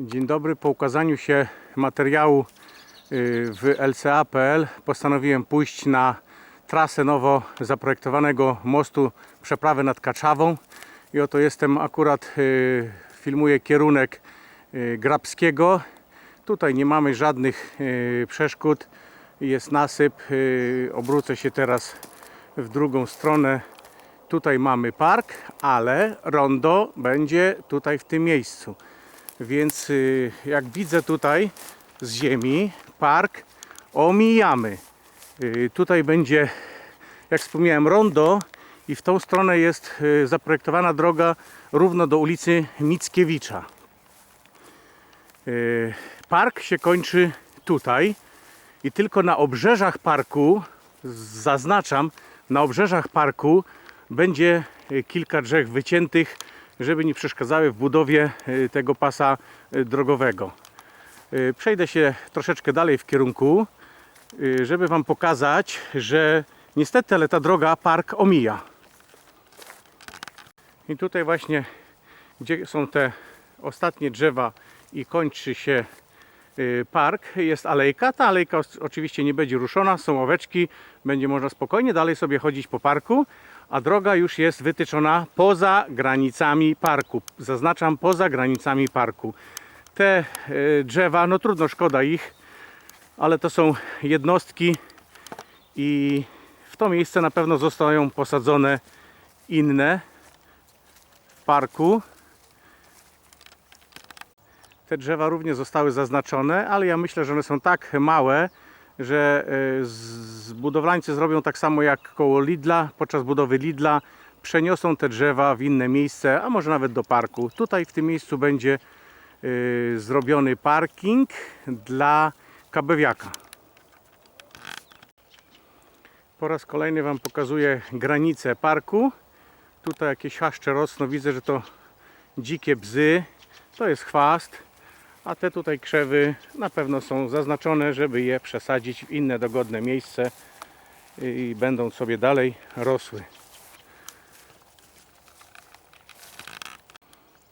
Dzień dobry. Po ukazaniu się materiału y, w LCA.pl postanowiłem pójść na trasę nowo zaprojektowanego mostu przeprawy nad Kaczawą. I oto jestem akurat, y, filmuję kierunek y, Grabskiego. Tutaj nie mamy żadnych przeszkód. Jest nasyp. Obrócę się teraz w drugą stronę. Tutaj mamy park, ale rondo będzie tutaj w tym miejscu. Więc y, jak widzę tutaj z ziemi park omijamy. Y, Tutaj będzie, jak wspomniałem, rondo i w tą stronę jest y, zaprojektowana droga równo do ulicy Mickiewicza. Park się kończy tutaj i tylko na obrzeżach parku, zaznaczam, na obrzeżach parku będzie kilka drzew wyciętych, żeby nie przeszkadzały w budowie y, tego pasa y, drogowego. Y, Przejdę się troszeczkę dalej w kierunku, żeby Wam pokazać, że niestety, ale ta droga park omija. I tutaj właśnie, gdzie są te ostatnie drzewa i kończy się park, jest alejka. Ta alejka oczywiście nie będzie ruszona, są ławeczki, będzie można spokojnie dalej sobie chodzić po parku, a droga już jest wytyczona poza granicami parku. Zaznaczam poza granicami parku. Te y, drzewa, no trudno, szkoda ich, ale to są jednostki i w to miejsce na pewno zostają posadzone inne w parku. Te drzewa również zostały zaznaczone, ale ja myślę, że one są tak małe, że e, z- budowlańcy zrobią tak samo jak koło Lidla, podczas budowy Lidla przeniosą te drzewa w inne miejsce, a może nawet do parku. Tutaj w tym miejscu będzie e, zrobiony parking dla kabewiaka. Po raz kolejny Wam pokazuję granicę parku. Tutaj jakieś chaszcze rosną, widzę, że to dzikie bzy, to jest chwast, a te tutaj krzewy na pewno są zaznaczone, żeby je przesadzić w inne dogodne miejsce i będą sobie dalej rosły.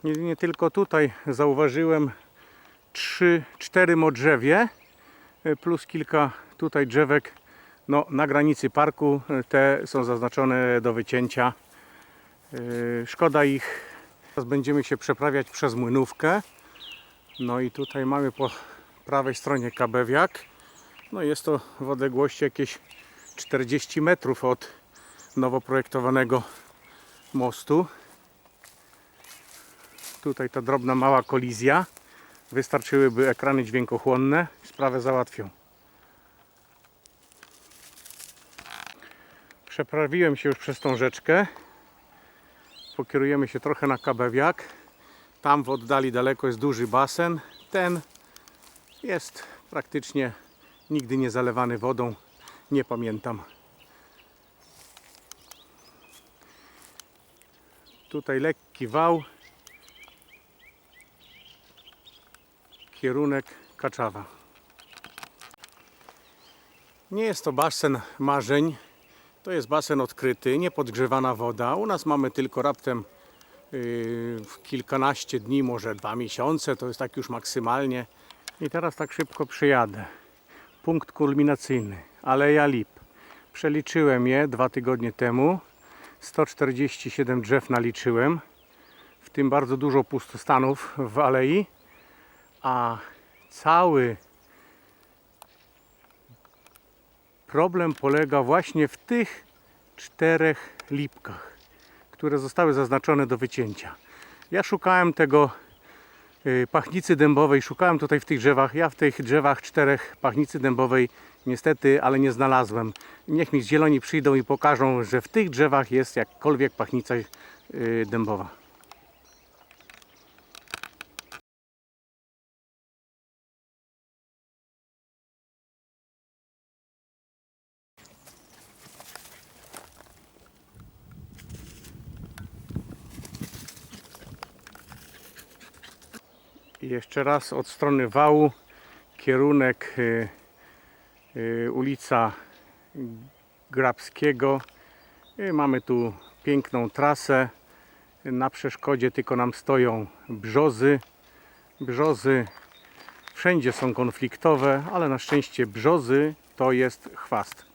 Nie, nie tylko tutaj zauważyłem 3-4 modrzewie y, plus kilka tutaj drzewek no, na granicy parku. y, Te są zaznaczone do wycięcia. Y, Szkoda ich. Teraz będziemy się przeprawiać przez młynówkę. No i tutaj mamy po prawej stronie kabewiak. No jest to w odległości jakieś 40 metrów od nowo projektowanego mostu. Tutaj ta drobna mała kolizja. Wystarczyłyby ekrany dźwiękochłonne. Sprawę załatwią. Przeprawiłem się już przez tą rzeczkę. Pokierujemy się trochę na kabewiak. Tam w oddali daleko jest duży basen. Ten jest praktycznie nigdy nie zalewany wodą. Nie pamiętam. Tutaj lekki wał. Kierunek Kaczawa. Nie jest to basen marzeń. To jest basen odkryty, niepodgrzewana woda. U nas mamy tylko raptem kilkanaście dni, może dwa miesiące, to jest tak już maksymalnie. I teraz tak szybko przyjadę. Punkt kulminacyjny, Aleja Lip. Przeliczyłem je dwa tygodnie temu. 147 drzew naliczyłem, w tym bardzo dużo pustostanów w alei, a cały problem polega właśnie w tych czterech lipkach które zostały zaznaczone do wycięcia. Ja szukałem tego y, pachnicy dębowej, szukałem tutaj w tych drzewach. Ja w tych drzewach czterech pachnicy dębowej niestety, ale nie znalazłem. Niech mi zieloni przyjdą i pokażą, że w tych drzewach jest jakkolwiek pachnica y, dębowa. Jeszcze raz od strony wału kierunek y, y, ulica Grabskiego. Y, mamy tu piękną trasę. Na przeszkodzie tylko nam stoją brzozy. Brzozy wszędzie są konfliktowe, ale na szczęście brzozy to jest chwast.